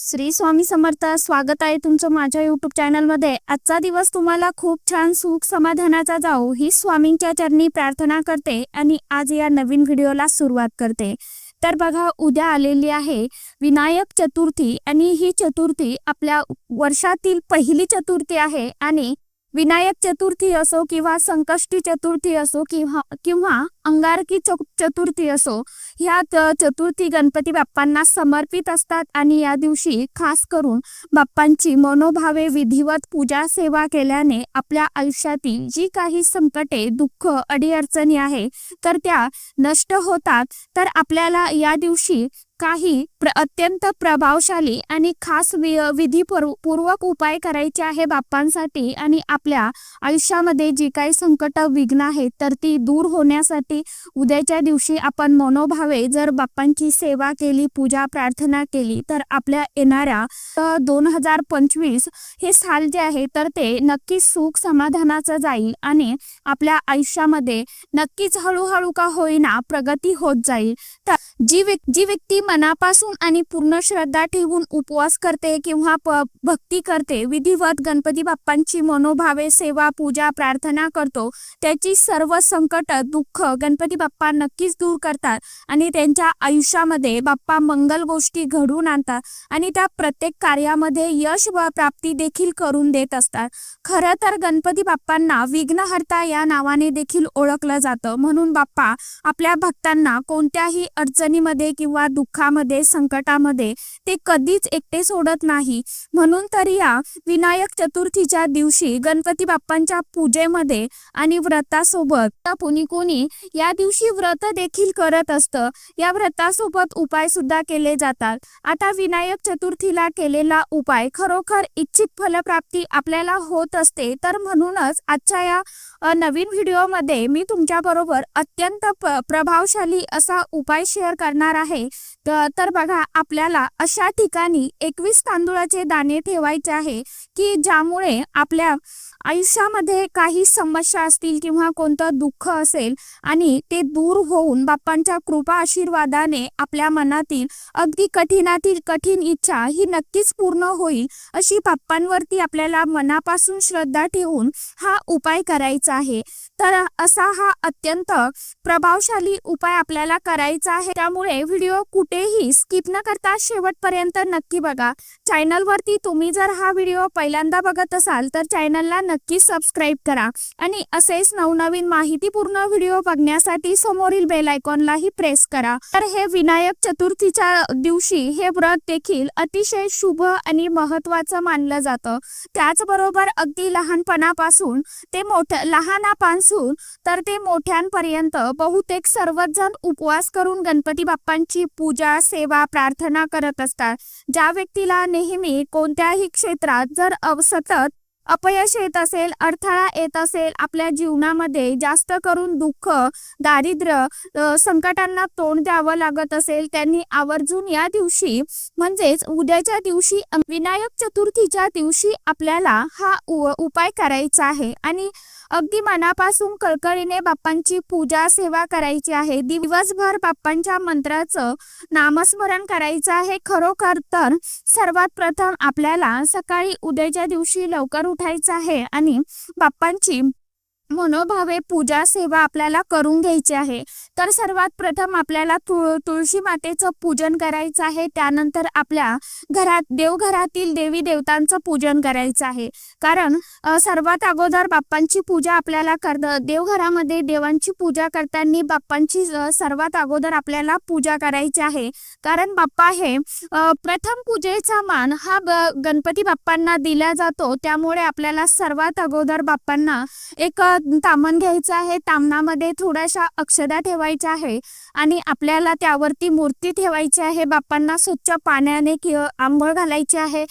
श्री स्वामी समर्थ स्वागत आहे तुमचं माझ्या युट्यूब चॅनलमध्ये आजचा दिवस तुम्हाला खूप छान सुख समाधानाचा जाऊ ही स्वामींच्या चरणी प्रार्थना करते आणि आज या नवीन व्हिडिओला सुरुवात करते. तर बघा उद्या आलेली आहे विनायक चतुर्थी आणि ही चतुर्थी आपल्या वर्षातील पहिली चतुर्थी आहे आणि विनायक चतुर्थी असो किंवा संकष्टी चतुर्थी असो किंवा किंवा अंगारकी चतुर्थी असो ह्या चतुर्थी गणपती बाप्पांना समर्पित असतात आणि या दिवशी खास करून बाप्पांची मनोभावे विधिवत पूजा सेवा केल्याने आपल्या आयुष्यातील जी काही संकटे दुःख अडीअडचणी आहे तर त्या नष्ट होतात. तर आपल्याला या दिवशी काही प्र अत्यंत प्रभावशाली आणि खास विधी पूर्वक उपाय करायचे आहे बाप्पांसाठी आणि आपल्या आयुष्यामध्ये जी काही संकट विघ्न आहेत तर ती दूर होण्यासाठी उद्याच्या दिवशी आपण मनोभावे जर बाप्पांची सेवा केली पूजा प्रार्थना केली तर आपल्या येणाऱ्या दोन हजार पंचवीस हे साल जे आहे तर ते नक्कीच सुख समाधानाचं जाईल आणि आपल्या आयुष्यामध्ये नक्कीच हळूहळू का होईना प्रगती होत जाईल. तर जी व्यक्ती जी व्यक्ती मनापासून आणि पूर्ण श्रद्धा ठेवून उपवास करते किंवा भक्ती करते विधिवत गणपती बाप्पांची मनोभावे सेवा पूजा प्रार्थना करतो. त्याची सर्व संकट दुःख गणपती बाप्पा नक्कीच दूर करतात आणि त्यांच्या आयुष्यामध्ये बाप्पा मंगल गोष्टी घडवून आणतात आणि त्या प्रत्येक कार्यामध्ये यश व प्राप्ती देखील करून देत असतात. खरं तर गणपती बाप्पांना विघ्नहर्ता या नावाने देखील ओळखलं जातं. म्हणून बाप्पा आपल्या भक्तांना कोणत्याही अडचणीमध्ये किंवा दुःख दुःखामध्ये संकटामध्ये ते कधीच एकटे सोडत नाही. म्हणून तर या विनायक चतुर्थीच्या दिवशी गणपती बाप्पांच्या पूजेमध्ये आणि व्रतासोबत कोणी कोणी या दिवशी व्रत देखील करत असतं. या व्रतासोबत उपाय सुद्धा केले जातात. आता विनायक चतुर्थीला केलेला उपाय खरोखर इच्छित फलप्राप्ती आपल्याला होत असते तर म्हणूनच आजच्या या नवीन व्हिडिओमध्ये मी तुमच्या बरोबर अत्यंत प्रभावशाली असा उपाय शेअर करणार आहे. तर बघा आपल्याला अशा ठिकाणी एकवीस तांदूळाचे दाणे ठेवायचे आहे की ज्यामुळे आपल्या आयुष्यामध्ये काही समस्या असतील किंवा कोणतं दुःख असेल आणि ते दूर होऊन बाप्पांच्या कृपा आशीर्वादाने आपल्या मनातील अगदी कठीणातील कठीण इच्छा ही नक्कीच पूर्ण होईल अशी बाप्पांवरती आपल्याला मनापासून श्रद्धा ठेवून हा उपाय करायचा आहे. तर असा हा अत्यंत प्रभावशाली उपाय आपल्याला करायचा आहे. त्यामुळे व्हिडिओ कुठेही स्किप न करता शेवटपर्यंत नक्की बघा. चॅनलवरती तुम्ही जर हा व्हिडिओ पहिल्यांदा बघत असाल तर चॅनलला नक्की सबस्क्राईब करा. आणि असेच नवनवीन माहितीपूर्ण व्हिडिओ बघण्यासाठी समोरील बेल आयकॉनलाही प्रेस करा. तर हे विनायक चतुर्थीच्या दिवशी हे व्रत देखील अतिशय शुभ आणि महत्वाचं मानलं जातं. त्याचबरोबर अगदी लहानपणापासून ते मोठ्या लहानापासून तर ते मोठ्यांपर्यंत बहुतेक सर्वच जण उपवास करून गणपती बाप्पांची पूजा सेवा प्रार्थना करत असतात. ज्या व्यक्तीला नेहमी कोणत्याही क्षेत्रात जर सतत अपयश येत असेल अडथळा येत असेल आपल्या जीवनामध्ये जास्त करून दुःख दारिद्र्य संकटांना तोंड द्यावं लागत असेल त्यांनी आवर्जून या दिवशी म्हणजेच उद्याच्या दिवशी विनायक चतुर्थीच्या दिवशी आपल्याला हा उपाय करायचा आहे. आणि अगदी मनापासून कळकळीने बाप्पांची पूजा सेवा करायची आहे. दिवसभर बाप्पांच्या मंत्राचं नामस्मरण करायचं आहे. खरोखर तर सर्वात प्रथम आपल्याला सकाळी उद्याच्या दिवशी लवकर उठायचं आहे आणि बाप्पांची मनोभावे पूजा सेवा आपल्याला करून घ्यायची आहे. तर सर्वात प्रथम आपल्याला तुळ तुळशी मातेचं पूजन करायचं आहे. त्यानंतर आपल्या घरात देवघरातील देवी देवतांचं पूजन करायचं आहे. कारण सर्वात अगोदर बाप्पांची पूजा आपल्याला कर देवघरामध्ये देवांची पूजा करताना बाप्पांची सर्वात अगोदर आपल्याला पूजा करायची आहे. कारण बाप्पा हे प्रथम पूजेचा मान हा गणपती बाप्पांना दिला जातो. त्यामुळे आपल्याला सर्वात अगोदर बाप्पांना एक तामण घ्यायचं आहे तामणामध्ये थोड्याशा अक्षदा ठेवायच्या आहे आणि आपल्याला त्यावरती मूर्ती ठेवायची आहे बाप्पांना स्वच्छ पाण्याने कि आंघोळ घालायची आहे.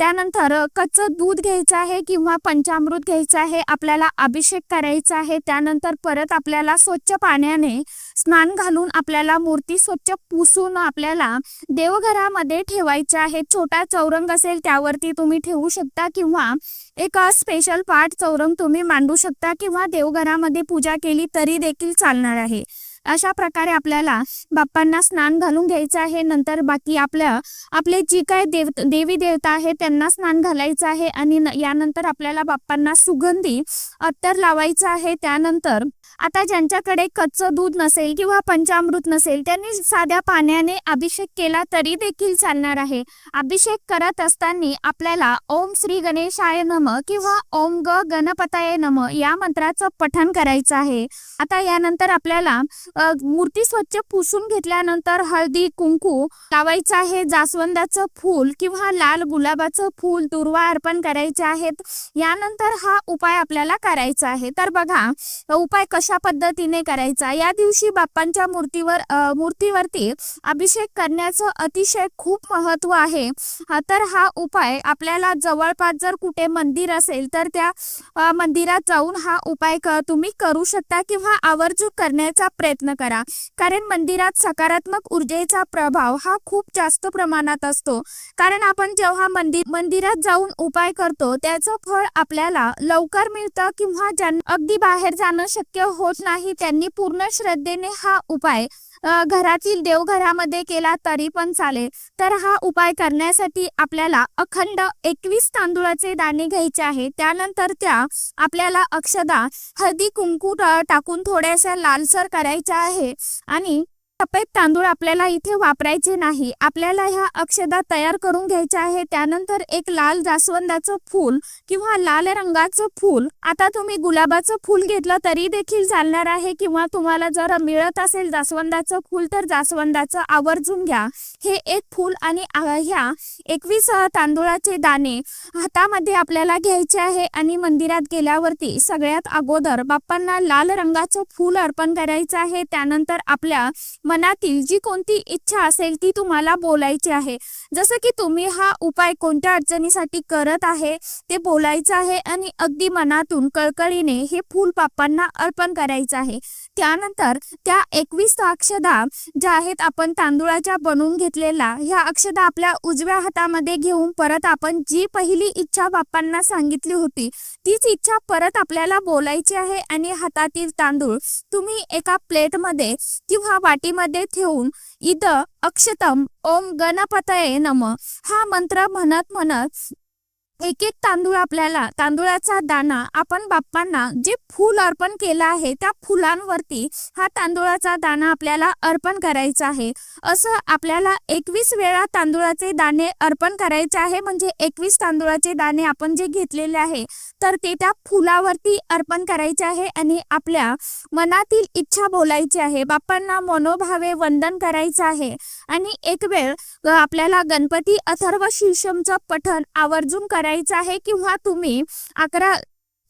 त्यानंतर कच्चं दूध घ्यायचं आहे किंवा पंचामृत घ्यायचं आहे आपल्याला अभिषेक करायचा आहे त्यानंतर परत आपल्याला स्वच्छ पाण्याने स्नान घालून आपल्याला मूर्ती स्वच्छ पुसून आपल्याला देवघरामध्ये ठेवायचे आहे. छोटा चौरंग असेल त्यावरती तुम्ही ठेवू शकता किंवा एक स्पेशल पाठ चौरंग तुम्ही मांडू शकता किंवा देवघरामध्ये पूजा केली तरी देखील चालणार आहे. अशा प्रकारे आपल्याला बाप्पांना स्नान घालून घ्यायचं आहे. नंतर बाकी आपल्या आपले जी काय देव देवी देवता आहे त्यांना स्नान घालायचं आहे. आणि न- यानंतर आपल्याला बाप्पांना सुगंधी अत्तर लावायचं आहे. त्यानंतर आता ज्यांच्याकडे कच्चं दूध नसेल किंवा पंचामृत नसेल त्यांनी साध्या पाण्याने अभिषेक केला तरी देखील चालणार आहे. अभिषेक करत असताना आपल्याला ओम श्री गणेशाय नम किंवा ओम ग गणपताय नम या मंत्राचं पठण करायचं आहे. आता यानंतर आपल्याला मूर्ती स्वच्छ पुसून घेतल्यानंतर हळदी कुंकू लावायचं आहे. जास्वंदाचं फूल किंवा लाल गुलाबाचं फूल दुर्वा अर्पण करायचे आहेत. यानंतर हा उपाय आपल्याला करायचा आहे. तर बघा उपाय कशा पद्धतीने करायचा? या दिवशी बाप्पांच्या मूर्तीवर मूर्तीवरती अभिषेक करण्याचं अतिशय खूप महत्त्व आहे. तर हा उपाय आपल्याला जवळपास जर कुठे मंदिर असेल तर त्या मंदिरात जाऊन हा उपाय तुम्ही करू शकता किंवा आवर्जून करण्याचा प्रयत्न करा. कारण मंदिरात सकारात्मक ऊर्जेचा प्रभाव हा खूप जास्त प्रमाणात असतो. कारण आपण जेव्हा मंदिर मंदिरात जाऊन उपाय करतो त्याचं फळ आपल्याला लवकर मिळतं किंवा अगदी बाहेर जाणं शक्य होत नाही. त्यांनी पूर्ण श्रद्धेने हा उपाय घरातील देवघरामध्ये केला तरी पण चालेल. तर हा उपाय करण्यासाठी आपल्याला अखंड एकवीस तांदूळाचे दाणे घ्यायचे आहे. त्यानंतर त्या आपल्याला अक्षदा हळदी कुंकू टाकून थोड्याशा लालसर करायच्या आहे. आणि सफेद तांदूळ आपल्याला इथे वापरायचे नाही. आपल्याला ह्या अक्षदा तयार करून घ्यायच्या आहे. त्यानंतर एक लाल जास्वंदाचं फूल किंवा लाल रंगाचं फूल. आता तुम्ही गुलाबाचं फूल घेतलं तरी देखील चालणार आहे किंवा तुम्हाला जर मिळत असेल जास्वंदाचं फूल तर जास्वंदाचं आवर्जून घ्या. हे एक फूल आणि ह्या एकवीस तांदुळाचे तांदूळाचे दाणे हातामध्ये आपल्याला घ्यायचे आहे आणि मंदिरात गेल्यावरती सगळ्यात अगोदर बाप्पांना लाल रंगाचं फूल अर्पण करायचं आहे. त्यानंतर आपल्या मनातील जी कोणती इच्छा असेल ती तुम्हाला बोलायची आहे. जसं की तुम्ही हा उपाय कोणत्या अडचणीसाठी करत आहे ते बोलायचं आहे आणि अगदी मनातून कळकळीने हे फूल बाप्पांना अर्पण करायचं आहे. त्यानंतर त्या एकवीस अक्षदा ज्या आहेत आपण तांदुळाच्या बनवून घेतलेल्या ह्या अक्षदा आपल्या उजव्या हातामध्ये घेऊन परत आपण जी पहिली इच्छा बाप्पांना सांगितली होती तीच इच्छा परत आपल्याला बोलायची आहे आणि हातातील तांदूळ तुम्ही एका प्लेटमध्ये किंवा वाटीमध्ये मध्ये ठेवून इथं अक्षतम ओम गणपतये नम. हा मंत्र म्हणत म्हणत एक एक तांदूळ आपल्याला तांदूळाचा दाना आपण बाप्पांना जे फूल अर्पण केलं आहे त्या फुलांवरती हा तांदूळाचा दाना आपल्याला अर्पण करायचा आहे. असं आपल्याला एकवीस वेळा तांदूळाचे दाणे अर्पण करायचे आहे म्हणजे एकवीस तांदूळाचे दाणे आपण जे घेतलेले आहे तर ते त्या फुलावरती अर्पण करायचे आहे आणि आपल्या मनातील इच्छा बोलायची आहे. बाप्पांना मनोभावे वंदन करायचं आहे. आणि एक वेळ आपल्याला गणपती अथर्व शीर्षमचं पठण आवर्जून करायचं आहे किंवा तुम्ही अकरा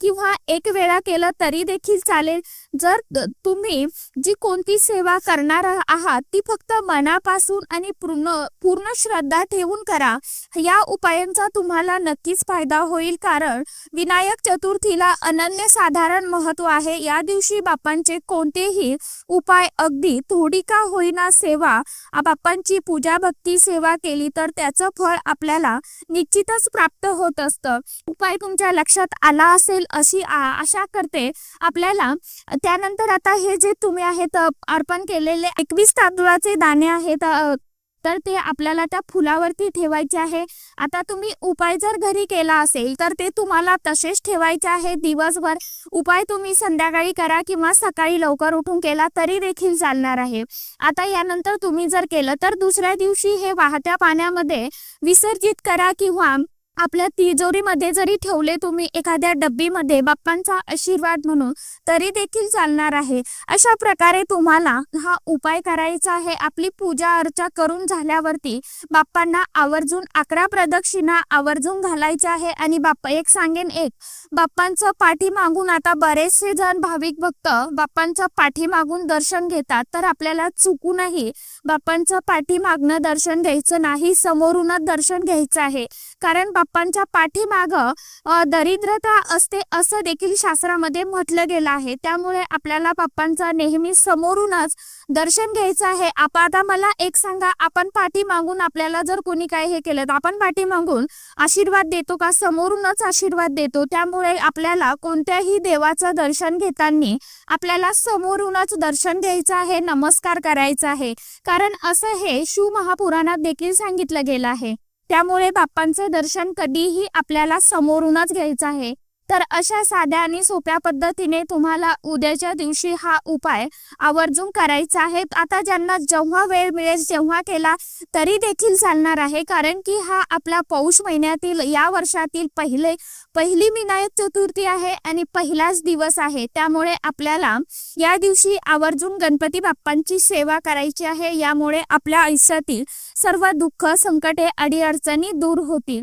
किंवा एक वेळा केलं तरी देखील चालेल. जर तुम्ही जी कोणती सेवा करणार आहात ती फक्त मनापासून आणि पूर्ण पूर्ण श्रद्धा ठेवून करा. या उपायांचा तुम्हाला नक्कीच फायदा होईल कारण विनायक चतुर्थीला अनन्य साधारण महत्त्व आहे. या दिवशी बाप्पांचे कोणतेही उपाय अगदी थोडी का होईना सेवा बापांची बाप्पांची पूजा भक्ती सेवा केली तर त्याचं फळ आपल्याला निश्चितच प्राप्त होत असतं. उपाय तुमच्या लक्षात आला असेल अशी आशा करते. आपल्याला त्यानंतर आता हे जे तुम्ही आहेत अर्पण केलेले एकवीस तांदूळाचे दाणे आहेत तर ते आपल्याला त्या फुलावरती ठेवायचे आहे. आता तुम्ही उपाय जर घरी केला असेल तर ते तुम्हाला तसेच ठेवायचे आहे. दिवसभर उपाय तुम्ही संध्याकाळी करा किंवा सकाळी लवकर उठून केला तरी देखील चालणार आहे. आता यानंतर तुम्ही जर केलं तर दुसऱ्या दिवशी हे वाहत्या पाण्यामध्ये विसर्जित करा किंवा आपल्या तिजोरीमध्ये जरी ठेवले तुम्ही एखाद्या डब्बीमध्ये बाप्पांचा आशीर्वाद म्हणून तरी देखील चालणार आहे. अशा प्रकारे तुम्हाला हा उपाय करायचा आहे. आपली पूजा अर्चा करून झाल्यावरती बाप्पांना आवर्जून अकरा प्रदक्षिणा आवर्जून घालायच्या आहे. आणि बाप्पा एक सांगेन एक बाप्पांचं पाठीमागून आता बरेचसे जण भाविक भक्त बाप्पांचं पाठीमागून दर्शन घेतात तर आपल्याला चुकूनही बाप्पांचं पाठीमागणं दर्शन घ्यायचं नाही समोरूनच दर्शन घ्यायचं आहे. कारण बाप्पा बाप्पांच्या पाठीमाग दरिद्रता असते असं देखील शास्त्रामध्ये म्हटलं गेलं आहे. त्यामुळे आपल्याला बाप्पांचा नेहमी समोरूनच दर्शन घ्यायचं आहे. आप आता मला एक सांगा आपण पाठी मागून आपल्याला जर कोणी काय हे केलं तर आपण पाठी मागून आशीर्वाद देतो का? समोरूनच आशीर्वाद देतो. त्यामुळे आपल्याला कोणत्याही देवाचं दर्शन घेताना आपल्याला समोरूनच दर्शन घ्यायचं आहे नमस्कार करायचा आहे. कारण असं हे शिव महापुराणात देखील सांगितलं गेलं आहे. त्यामुळे बाप्पांचे दर्शन कधीही आपल्याला समोरूनच घ्यायचं आहे. तर अशा साध्या आणि सोप्या पद्धतीने तुम्हाला उद्याच्या दिवशी हा उपाय आवर्जून करायचा आहे. आता ज्यांना जेव्हा वेळ मिळेल तेव्हा केला तरी देखील चालणार आहे. कारण की हा आपला पौष महिन्यातील या वर्षातील पहिले पहिली विनायक चतुर्थी आहे आणि पहिलाच दिवस आहे. त्यामुळे आपल्याला या दिवशी आवर्जून गणपती बाप्पांची सेवा करायची आहे. यामुळे आपल्या आयुष्यातील सर्व दुःख संकटे अडीअडचणी दूर होतील.